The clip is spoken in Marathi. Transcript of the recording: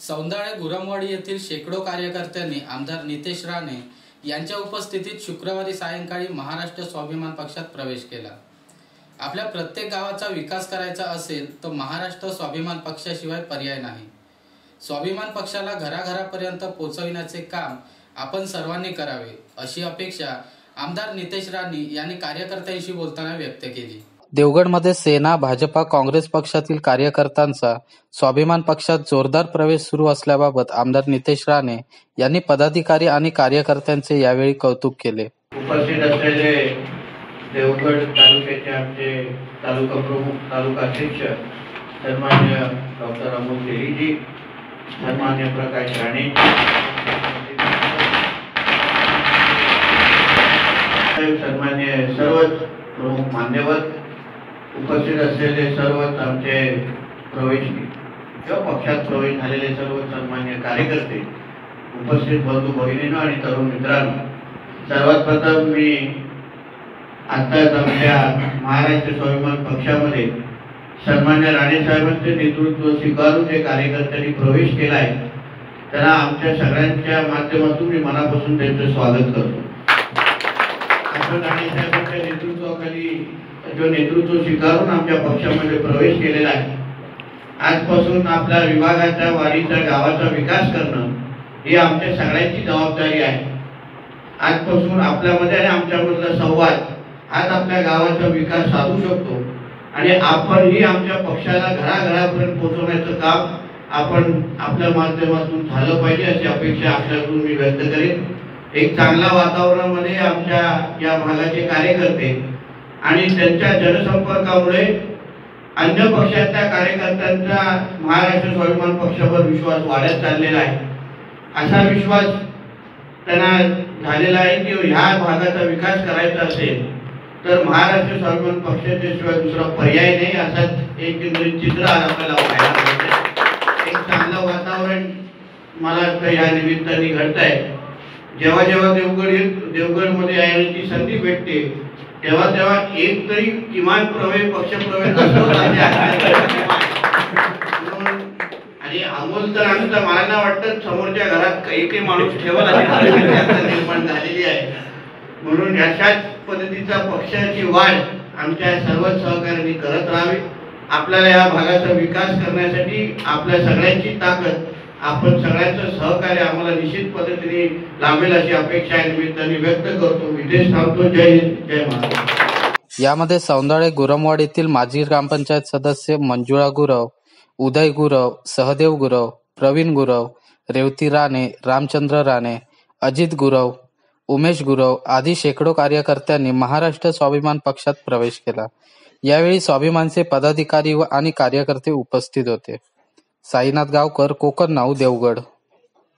सौंदाळे गुरमवाडी येथील शेकडो कार्यकर्त्यांनी आमदार नितेश राणे यांच्या उपस्थितीत शुक्रवारी सायंकाळी महाराष्ट्र स्वाभिमान पक्षात प्रवेश केला. आपल्या प्रत्येक गावाचा विकास करायचा असेल तर महाराष्ट्र स्वाभिमान पक्षाशिवाय पर्याय नाही. स्वाभिमान पक्षाला घराघरापर्यंत पोचविण्याचे काम आपण सर्वांनी करावे अशी अपेक्षा आमदार नितेश राणे यांनी कार्यकर्त्यांशी बोलताना व्यक्त केली. देवगडमध्ये सेना भाजपा काँग्रेस पक्षातील कार्यकर्त्यांचा स्वाभिमान पक्षात जोरदार प्रवेश सुरू असल्याबाबत आमदार नितेश राणे यांनी पदाधिकारी आणि कार्यकर्त्यांचे यावेळी कौतुक केले. उपस्थित असलेले देवगड तालुक्याचे आमचे तालुका प्रमुख तालुका अध्यक्ष सन्मान्य डॉक्टर अमोल देवीजी सन्मान्य प्रकाश राणे. सन्मान्य सर्वच प्रमुख मान्यवर उपस्थित असलेले सर्वच आमचे प्रवेश किंवा पक्षात प्रवेश झालेले सर्व सन्मान्य कार्यकर्ते उपस्थित बंधू भगिनीनो आणि तरुण मित्रांनो सर्वात प्रथम मी आत्ताच आमच्या महाराष्ट्र स्वाभिमान पक्षामध्ये सन्मान्य राणेसाहेबांचे नेतृत्व स्वीकारून जे कार्यकर्त्यांनी प्रवेश केला आहे त्यांना आमच्या सगळ्यांच्या माध्यमातून मी मनापासून त्यांचं स्वागत करतो. आपण आणि साहेबांच्या नेतृत्वाखाली जो नेतृत्व स्वीकारून आमच्या पक्षामध्ये प्रवेश केलेला आहे. आजपासून आपल्या विभागाच्या वाडीच्या गावाचा विकास करणं ही आमच्या सगळ्यांची जबाबदारी आहे. आजपासून आपल्यामध्ये आणि आमच्यामधला संवाद आज आपल्या गावाचा विकास साधू शकतो. आणि आपणही आमच्या पक्षाला घराघरापर्यंत पोहोचवण्याचं काम आपण आपल्या माध्यमातून झालं पाहिजे अशी अपेक्षा आपल्याकडून मी व्यक्त करेन. एक चांगल्या वातावरणामध्ये आमच्या या भागाचे कार्यकर्ते आणि त्यांच्या जनसंपर्कामुळे अन्य पक्षाच्या कार्यकर्त्यांचा महाराष्ट्र स्वाभिमान पक्षावर विश्वास वाढत चाललेला आहे. असा विश्वास त्यांना झालेला आहे की ह्या भागाचा विकास करायचा असेल तर महाराष्ट्र स्वाभिमान पक्षाच्या शिवाय दुसरा पर्याय नाही असाच एक चित्र आज आपल्याला पाहायला मिळते एक चांगलं वातावरण मला वाटतं या निमित्ताने घडत आहे जेव्हा जेव्हा देवगड देवगडमध्ये येण्याची संधी भेटते तेव्हा तेव्हा एक तरी किमान प्रवेश पक्ष प्रवेश आणि अमोल तर आमचा मला ना वाटतं समोरच्या घरात एकही माणूस ठेवला निर्माण झालेली आहे. म्हणून अशाच पद्धतीचा पक्षाची वाढ आमच्या सर्वच सहकार्यांनी करत राहावी. आपल्याला या भागाचा विकास करण्यासाठी आपल्या सगळ्यांची ताकद आपण सगळ्यांचं सहकार्य आम्हाला निश्चित पद्धतीने लाभेल अशी अपेक्षा निमित्ताने व्यक्त करतो. विदेश थांबतो. जय हिंद. जय महाराष्ट्र. यामध्ये सौंदाळे गुरमवाडीतील माजी ग्रामपंचायत सदस्य मंजुळा गुरव उदय गुरव सहदेव गुरव प्रवीण गुरव रेवती राणे रामचंद्र राणे अजित गुरव उमेश गुरव आदी शेकडो कार्यकर्त्यांनी महाराष्ट्र स्वाभिमान पक्षात प्रवेश केला. यावेळी स्वाभिमानचे पदाधिकारी व आणि कार्यकर्ते उपस्थित होते. साईनाथ गावकर कोकण नाऊ देवगड